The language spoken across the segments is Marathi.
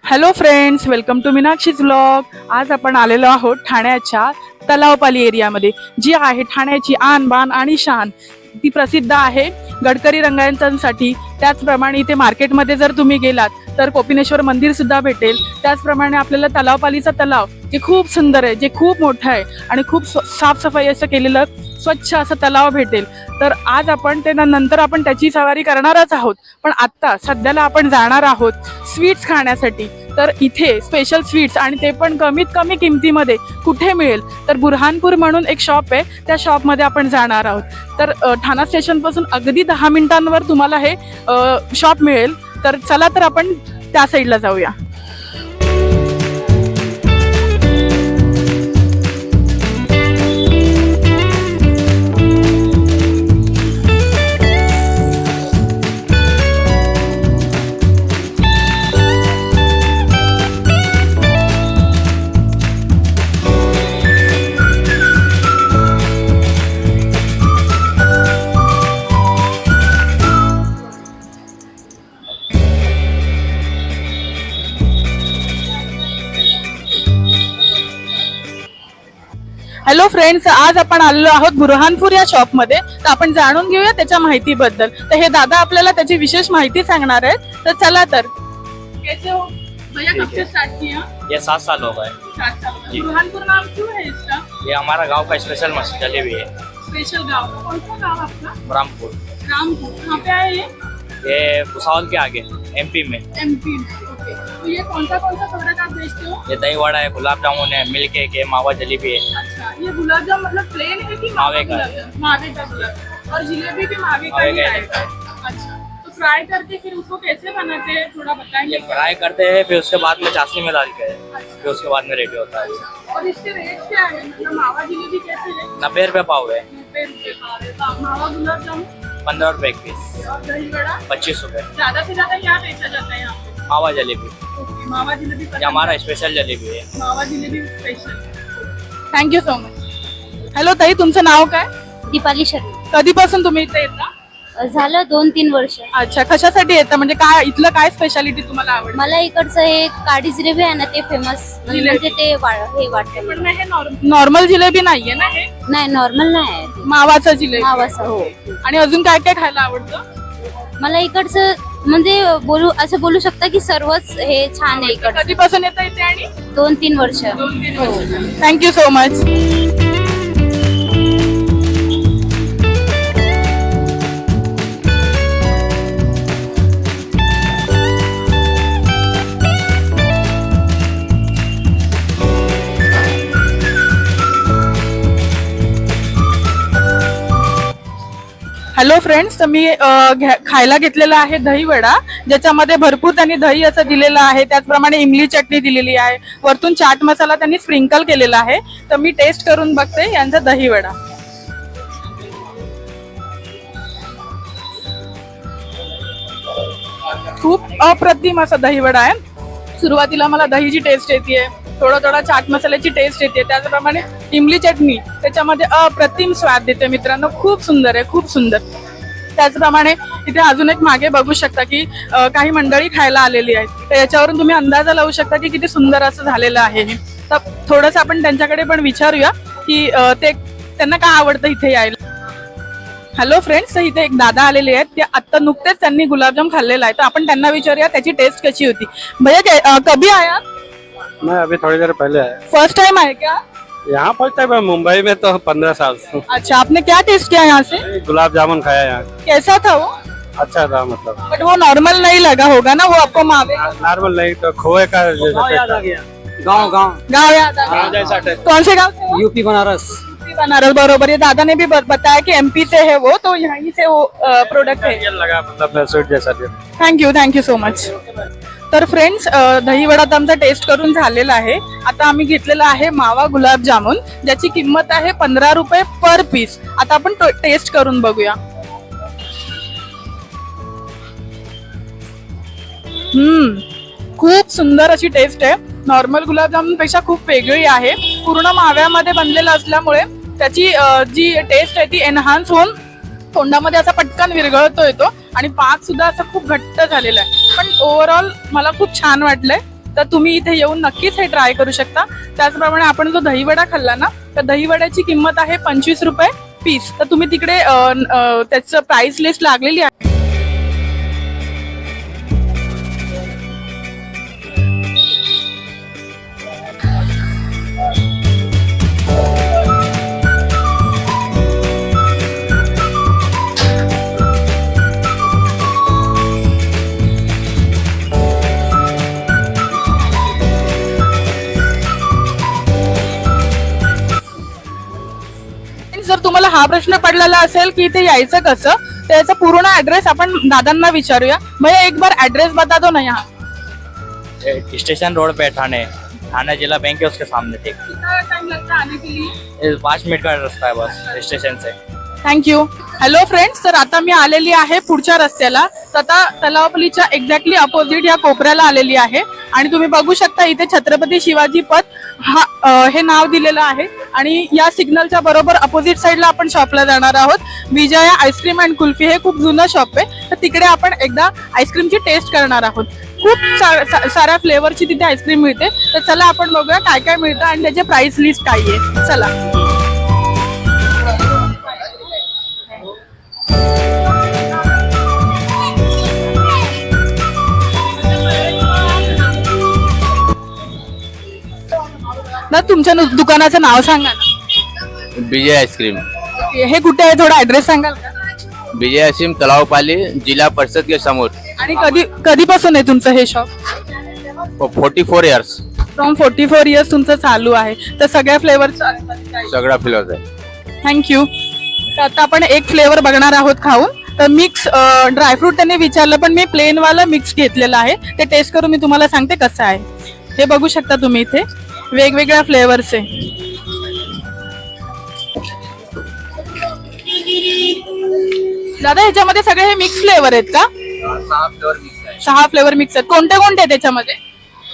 Hello friends welcome to Meenakshi's blog आज आपण आलेलो आहोत ठाण्याच्या तलावपाली एरियामध्ये जी आहे ठाण्याची आन बान आणि शान. ती प्रसिद्ध आहे गडकरी रंगायंचांसाठी त्याचप्रमाणे इथे मार्केटमध्ये जर तुम्ही गेलात तर कोपिनेश्वर मंदिर सुद्धा भेटेल. त्याचप्रमाणे आपल्याला तलावपालीचा तलाव जे खूप सुंदर आहे जे खूप मोठं आहे आणि खूप साफसफाई असं केलेलं स्वच्छ असं तलाव भेटेल. तर आज आपण ते नंतर आपण त्याची सवारी करणारच आहोत. पण आत्ता सध्याला आपण जाणार आहोत स्वीट्स खाण्यासाठी. तर इथे स्पेशल स्वीट्स आणि ते पण कमीत कमी किमतीमध्ये कुठे मिळेल? तर बुरहानपूर म्हणून एक शॉप आहे. त्या शॉपमध्ये आपण जाणार आहोत. तर ठाणा स्टेशनपासून अगदी दहा मिनिटांवर तुम्हाला हे शॉप मिळेल. तर चला तर आपण त्या साईडला जाऊया. हॅलो फ्रेंड्स आज आपण आलेलो आहोत बुरहानपूर या शॉपमध्ये तर आपण जाणून घेऊया त्याच्या माहितीबद्दल. तर हे दादा आपल्याला त्याची विशेष माहिती सांगणार आहेत. तर चला तर. कैसे हो भैया कब से स्टार्ट किया? ये सात साल हो गए। सात साल. जी। बुरहानपुर नाम क्यों है इसका? ये हमारा गांव का स्पेशल है। स्पेशल गांव कौन सा गांव आपका? रामपुर। रामपुर। कहाँ पे आए ये? ये भुसावल के आगे एमपी में। एमपी में ओके तो ये कौन सा कौन सा प्रोडक्ट आप बेचते हो? ये दही वड़ा है गुलाब जामुन है मिल्क केक है मावा जलेबी है। ये गुलाब जाम मतलब प्लेन है कि मावे का। मावे का गुलाब। और जिलेबी भी मावे का ही आएगा। अच्छा तो फ्राई करके फिर उसको कैसे बनाते हैं? थोड़ा बताएँगे। ये फ्राई करते हैं फिर उसके बाद में चाशनी में डालते हैं फिर उसके बाद में रेडी होता है। और इसके रेट क्या है? मतलब मावा जिलेबी कैसे है? नब्बे रुपये पाव है। रुपए पाव है। मावा गुलाब जामुन पंद्रह रुपए एक पीस। और दही बड़ा पच्चीस रुपये ज़्यादा से ज़्यादा क्या बेचा जाता है यहाँ मावा जलेबी। मावा जिलेबी हमारा स्पेशल जलेबी है। मावा jalebi special thank you so much hello ताई तुमचं नाव काय? दीपाली शर्मा कधीपासून तुम्ही इथे येता? झालं दोन तीन वर्ष. अच्छा कशासाठी येतं? म्हणजे काय इथलं काय स्पेशालिटी तुम्हाला आवडतं? मला इकडचं हे काडी जिलेबी आहे ना ते फेमस जिलेबी. म्हणजे ते वा- हे वाटतं. नॉर्मल जिलेबी नाहीये ना हे? नाही नॉर्मल नाही आहे. ते. मावाचं जिलेबी. मावाचं, हो. आणि अजून काय काय खायला आवडतं? मला इकडचं म्हणजे बोलू असं बोलू शकता की सर्वच हे छान आहे कधीपासून येतं इथे आणि? दोन तीन वर्ष. Thank you so much hello friends मी घ्या- खायला घेतलेला आहे दही वडा. ज्याच्यामध्ये भरपूर त्यांनी दही असं दिलेलं आहे. त्याचप्रमाणे इमली चटणी दिलेली आहे. वरतून चाट मसाला त्यांनी स्प्रिंकल केलेला आहे. तर मी टेस्ट करून बघते यांचा दही वडा. खूप अप्रतिम असा दही वडा आहे. सुरुवातीला मला दहीची टेस्ट येते थोडा थोडा चाट मसाल्याची टेस्ट येते. त्याचप्रमाणे इमली चटणी त्याच्यामध्ये अप्रतिम स्वाद देते मित्रांनो. खूप सुंदर आहे खूप सुंदर. त्याचप्रमाणे इथे अजून एक मागे बघू शकता की काही मंडळी खायला आलेली आहेत. तर याच्यावरून तुम्ही अंदाजा लावू शकता की किती सुंदर असं झालेलं आहे हे. तर थोडंसं आपण त्यांच्याकडे पण विचारूया की ते त्यांना काय आवडतं इथे यायला? हॅलो फ्रेंड्स इथे एक दादा आलेले आहेत. ते आत्ता नुकतेच त्यांनी गुलाबजाम खाल्लेला आहे. तर आपण त्यांना विचारूया त्याची टेस्ट कशी होती. भैया कभी आया मैं अभी थोड़ी देर पहले आया। फ़र्स्ट टाइम आए क्या? यहाँ पर तक मैं मुंबई में तो पंद्रह साल से। अच्छा आपने क्या टेस्ट किया यहाँ से? गुलाब जामुन खाया यहाँ। कैसा था वो? अच्छा था मतलब। बट वो नॉर्मल नहीं लगा होगा ना वो आपको मावे नॉर्मल नहीं तो खोए का जैसा गाँव गाँव गाँव। याद आ गया। कौन से गाँव यूपी बनारस। बनारस बरोबर। ये दादा ने भी बताया कि एमपी से है वो तो यहीं से वो प्रोडक्ट है। ये लगा मतलब जैसा दिया। Thank you thank you so much तर फ्रेंड्स दहीवडा तर आमचा टेस्ट करून झालेला आहे. आता आम्ही घेतलेला आहे मावा गुलाबजामुन ज्याची किंमत आहे पंधरा रुपये पर पीस आता आपण टेस्ट करून बघूया. हम्म खूप सुंदर अशी टेस्ट आहे. नॉर्मल गुलाबजामुनपेक्षा खूप वेगळी आहे. पूर्ण माव्यामध्ये बनलेलं असल्यामुळे त्याची जी टेस्ट आहे ती एनहान्स होऊन तोंडामध्ये असा पटकन विरघळतो येतो आणि पाक सुद्धा असं खूप घट्ट झालेला आहे. पण ओव्हरऑल मला खूप छान वाटलंय. तर तुम्ही इथे येऊन नक्कीच हे ट्राय करू शकता. त्याचप्रमाणे आपण जो दहीवडा खाल्ला ना तर दहीवड्याची किंमत आहे पंचवीस रुपये पीस. तर तुम्ही तिकडे त्याचं प्राइस लिस्ट लागलेली आहे. हा प्रश्न पडलेला असेल की इथे यायचं कसं तर याचा पूर्ण ऍड्रेस आपण दादांना विचारूया. भैया एक बार ऍड्रेस बता दो ना यहाँ. स्टेशन रोड पे ठाणे. ठाणे जिला बैंक है उसके सामने ठीक? कितना टाइम लगता है आने के लिए? ये पाँच मिनट का रास्ता है बस स्टेशन से. थँक्यू हॅलो फ्रेंड्स तर आता मी आलेली आहे पुढच्या रस्त्याला. तर आता तलावपल्लीच्या एक्झॅक्टली अपोजिट या कोपऱ्याला आलेली आहे. आणि तुम्ही बघू शकता इथे छत्रपती शिवाजी पथ हा अ, हे नाव दिलेलं आहे. आणि या सिग्नलच्या बरोबर अपोजिट साईडला आपण शॉपला जाणार आहोत. विजया आईस्क्रीम अँड कुल्फी हे खूप जुनं शॉप आहे. तर तिकडे आपण एकदा आईस्क्रीमची टेस्ट करणार आहोत. खूप सा- सा- साऱ्या फ्लेवरची तिथे आईस्क्रीम मिळते. तर चला आपण बघूया काय काय मिळतं आणि त्याचे प्राइस लिस्ट काय आहे. चला. तुमच्या नु- दुकानाचं नाव सांगा ना विजय आइसक्रीम हे कुठे आहे? थोडा ऍड्रेस सांगाल का? विजय आइसक्रीम तलावपाली जिला परिषद के समोर आणि कधी कधीपासून आहे तुमचं हे shop forty four years from forty four years तुमचं चालू आहे. तर सगळ्या फ्लेवरचं सगळा फ्लेवर आहे. थँक्यू तर आता आपण एक फ्लेवर बघणार आहोत खाऊन. तर मिक्स ड्रायफ्रूट त्यांनी विचारलं पण मी प्लेन वाला मिक्स घेतलेलं आहे. ते टेस्ट करून मी तुम्हाला सांगते कसं आहे. हे बघू शकता तुम्ही इथे. वेगवेगळ्या फ्लेवर्सचे दादा ह्याच्यामध्ये सगळे हे मिक्स फ्लेवर आहेत का? सहा फ्लेवर मिक्स आहेत. कोणते कोणते आहेत त्याच्यामध्ये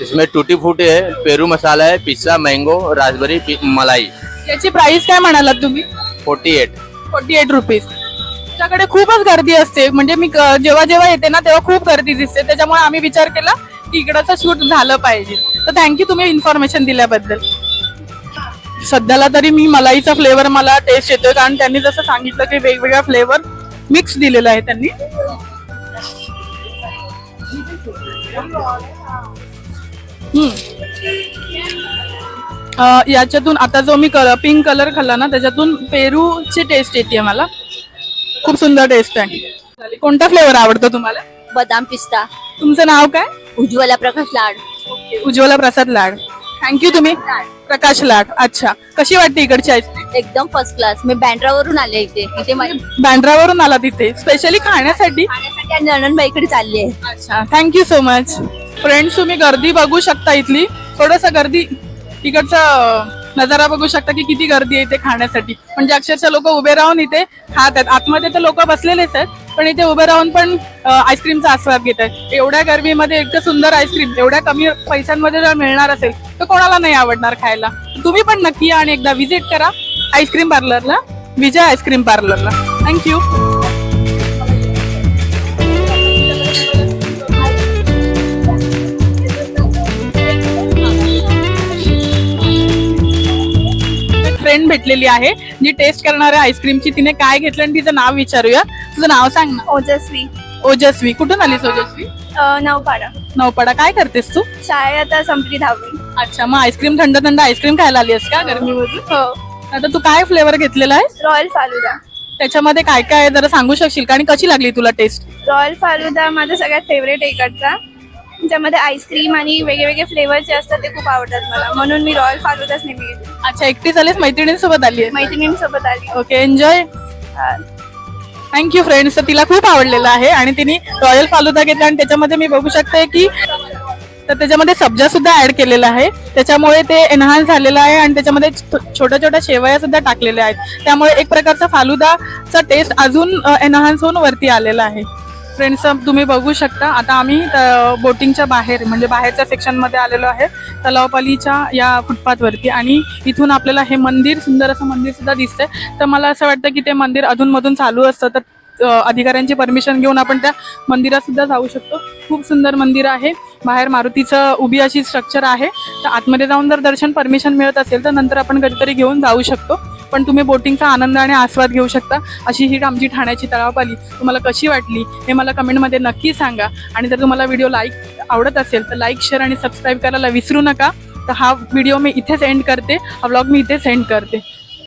इसमें टूटी फूटी है पेरू मसाला है पिस्ता मैंगो रासबेरी पि- मलाई. याची प्राइस काय म्हणालात तुम्ही? Forty eight forty eight rupees तुमच्याकडे खूपच गर्दी असते. म्हणजे मी क- जेव्हा जेव्हा येते ना तेव्हा खूप गर्दी दिसते. त्याच्यामुळे आम्ही विचार केला की इकडचं शूट झालं पाहिजे. तर थँक्यू तुम्ही इन्फॉर्मेशन दिल्याबद्दल. सध्याला तरी मी मलाईचा फ्लेवर मला टेस्ट येतोय कारण त्यांनी जसं सांगितलं की वेगवेगळा फ्लेवर मिक्स दिलेला आहे त्यांनी. याच्यातून आता जो मी पिंक कलर खाल्ला ना त्याच्यातून पेरूची टेस्ट येते मला. खूप सुंदर टेस्ट आहे. कोणता फ्लेवर आवडतो तुम्हाला? बदाम पिस्ता. तुमचं नाव काय? उज्ज्वला प्रकाश लाड. उज्ज्वला प्रसाद लाड. थँक्यू तुम्ही. प्रकाश लाड. अच्छा. कशी वाटते इकडची आईस्क्रीम एकदम फर्स्ट क्लास मी बँड्रावरून आले इथे. इथे माझ्या बँड्रावरून आला तिथे. स्पेशली खाण्यासाठी? खाण्यासाठी आणि नणंदबाईकडे चालली आहे. अच्छा. थँक्यू सो मच फ्रेंड्स तुम्ही गर्दी बघू शकता इथली. थोडस गर्दी इकडचा नजारा बघू शकता की किती गर्दी आहे इथे खाण्यासाठी. म्हणजे अक्षरशः लोक उभे राहून इथे खात आहेत आतमध्ये तर लोक बसलेलेच आहेत पण इथे उभे राहून पण आईस्क्रीमचा आस्वाद घेत आहेत. एवढ्या गर्मीमध्ये इतकं सुंदर आईस्क्रीम एवढ्या कमी पैशांमध्ये जर मिळणार असेल तर कोणाला नाही आवडणार खायला. तुम्ही पण नक्की या आणि एकदा व्हिजिट करा आईस्क्रीम पार्लरला विजय आईस्क्रीम पार्लरला थँक्यू फ्रेंड भेटलेली आहे जी टेस्ट करणार आहे आईस्क्रीमची तिने काय घेतलं आणि तिचं नाव विचारूया. तुझं नाव सांग ना. ओजस्वी. ओजस्वी. कुठून आलीस ओजस्वी? नवपाडा. नौपाडा काय करतेस तू? शाळा आता संपली दहावी. अच्छा मग आईस्क्रीम थंड थंड आईस्क्रीम खायला आली आहेस का गरमीमध्ये हो. आता तू काय फ्लेवर घेतलेला आहे रॉयल फालुदा. त्याच्यामध्ये काय काय जरा सांगू शकशील का? आणि कशी लागली तुला टेस्ट रॉयल फालुदा माझा सगळ्यात फेवरेट आहे इकडचा. ज्यामध्ये आईस्क्रीम आणि वेगवेगळे फ्लेवरचे असतात ते खूप आवडतात मला. म्हणून मी रॉयल फालुदाच नेहमी घेते. अच्छा एकटीच आलीस? मैत्रिणींसोबत आली आहे मैत्रिणींसोबत आली. Okay enjoy. थँक्यू फ्रेंड्स तर तिला खूप आवडलेलं आहे आणि तिने रॉयल फालुदा घेतला आणि त्याच्यामध्ये मी बघू शकते की तर त्याच्यामध्ये सब्जा सुद्धा ऍड केलेला आहे. त्याच्यामुळे ते एनहान्स झालेलं आहे आणि त्याच्यामध्ये छोट्या छोट्या शेवया सुद्धा टाकलेल्या आहेत. त्यामुळे एक प्रकारचा फालुदाचा टेस्ट अजून एनहान्स होऊन वरती आलेला आहे. फ्रेंड्स तुम्ही बघू शकता. आता आम्ही बोटिंगच्या बाहेर म्हणजे बाहेरच्या सेक्शनमध्ये आलेलो आहे तलावपालीच्या या फुटपाथवरती. आणि इथून आपल्याला हे मंदिर सुंदर असं मंदिर सुद्धा दिसतंय. तर मला असं वाटतं की ते मंदिर अधूनमधून चालू असतं. तर अधिकाऱ्यांची परमिशन घेऊन आपण त्या मंदिरात सुद्धा जाऊ शकतो. खूप सुंदर मंदिर आहे. बाहेर मारुतीचं उभी अशी स्ट्रक्चर आहे. तर आतमध्ये जाऊन जर दर्शन परमिशन मिळत असेल तर नंतर आपण कधीतरी घेऊन जाऊ शकतो. पण तुम्ही बोटिंगचा आनंद आणि आस्वाद घेऊ शकता. अशी ही आमची ठाण्याची तळावपाली तुम्हाला कशी वाटली हे मला कमेंटमध्ये नक्की सांगा. आणि जर तुम्हाला व्हिडिओ लाईक आवडत असेल तर लाईक शेअर आणि सबस्क्राईब करायला विसरू नका. तर हा व्हिडिओ मी इथेच एंड करते. हा व्लॉग मी इथेच एंड करते.